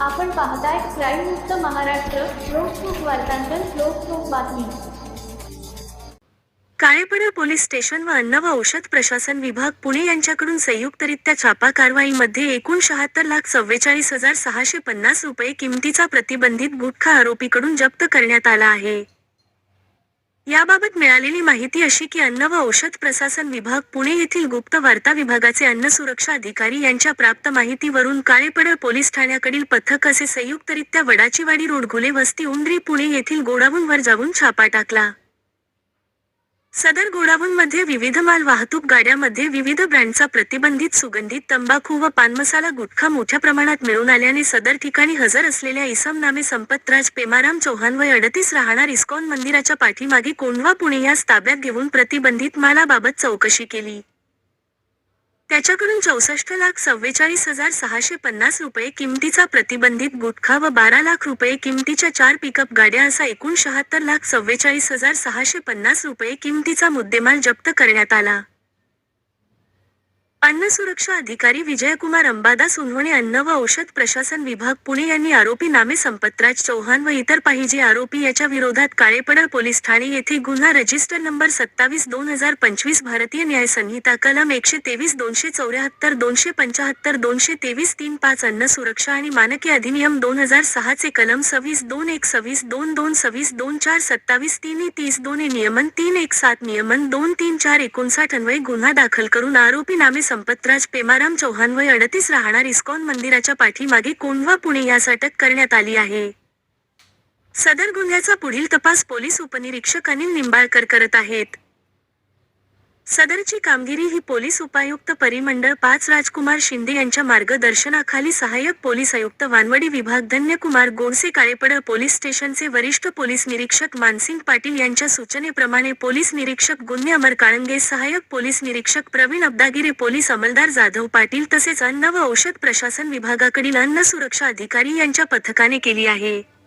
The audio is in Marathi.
आपण पाहताय क्राईम मुक्त महाराष्ट्र लोकसुख वार्तांकन लोकसुख बातमी. काळेपडा पोलीस स्टेशन व अन्न व औषध प्रशासन विभाग पुणे यांच्याकडून संयुक्तरित्या छापा कारवाईमध्ये एकूण शहात्तर लाख चव्वेचाळीस हजार सहाशे पन्नास रुपये किमतीचा प्रतिबंधित गुटखा आरोपीकडून जप्त करण्यात आला आहे. याबाबत मिळालेली माहिती अशी की अन्न व औषध प्रशासन विभाग पुणे येथील गुप्त वार्ता विभागाचे अन्न सुरक्षा अधिकारी यांच्या प्राप्त माहितीवरून काळेपडळ पोलीस ठाण्याकडील पथक असे संयुक्तरित्या वडाचीवाडी रोड घुले वस्ती उंद्री पुणे येथील गोडाऊनवर जाऊन छापा टाकला. सदर गोडाऊनमध्ये विविध माल वाहतूक गाड्यामध्ये विविध ब्रँडचा प्रतिबंधित सुगंधित तंबाखू व पानमसाला गुटखा मोठ्या प्रमाणात मिळून आल्याने सदर ठिकाणी हजर असलेल्या इसम नामे संपतराज पेमाराम चौहान वय अडतीस राहणार इस्कॉन मंदिराच्या पाठीमागे कोंढवा पुणे यास ताब्यात घेऊन प्रतिबंधित मालाबाबत चौकशी केली. त्याच्याकडून चौसष्ट लाख चव्वेचाळीस हजार सहाशे पन्नास रुपये किमतीचा प्रतिबंधित गुटखा व बारा लाख रुपये किमतीच्या चार पिकअप गाड्या असा एकूण शहात्तर लाख चव्वेचाळीस हजार सहाशे पन्नास रुपये किमतीचा मुद्देमाल जप्त करण्यात आला. अन्न सुरक्षा अधिकारी विजयकुमार अंबादास उन्होंने अन्न व औषध प्रशासन विभाग पुणे यांनी आरोपी नामे संपतराज चौहान व इतर पाहिजे आरोपी याच्या विरोधात काळेपडळ पोलीस ठाणे येथे गुन्हा रजिस्टर नंबर सत्तावीस दोन हजार पंचवीस भारतीय न्याय संहिता कलम एकशे तेवीस दोनशे चौऱ्याहत्तर दोनशे पंचाहत्तर दोनशे तेवीस तीन पाच अन्न सुरक्षा आणि मानके अधिनियम दोन हजार सहाचे कलम सव्वीस दोन एक सव्वीस दोन दोन सव्वीस दोन चार सत्तावीस तीन तीस दोन ए नियमन तीन एक सात नियमन दोन तीन चार एकोणसाठ अन्वये गुन्हा दाखल करून आरोपी नामे संपतराज पेमाराम चौहान वय अडतीस राहणार इस्कॉन मंदिराच्या पाठीमागे कोंढवा पुणे यास अटक करण्यात आली आहे. सदर गुन्ह्याचा पुढील तपास पोलीस उपनिरीक्षक अनिल निंबाळकर करत आहेत. सदरची कामगिरी ही पोलीस उपायुक्त परिमंडळ पाच राजकुमार शिंदे यांच्या मार्गदर्शनाखाली सहाय्यक पोलीस आयुक्त वानवडी विभाग धन्यकुमार गोडसे काळेपडळ पोलीस स्टेशनचे वरिष्ठ पोलीस निरीक्षक मानसिंग पाटील यांच्या सूचनेप्रमाणे पोलीस निरीक्षक गुन्हे अमर काळंगे सहाय्यक पोलीस निरीक्षक प्रवीण अब्दागिरे पोलीस अंमलदार जाधव पाटील तसेच अन्न व औषध प्रशासन विभागाकडील अन्न सुरक्षा अधिकारी यांच्या पथकाने केली आहे.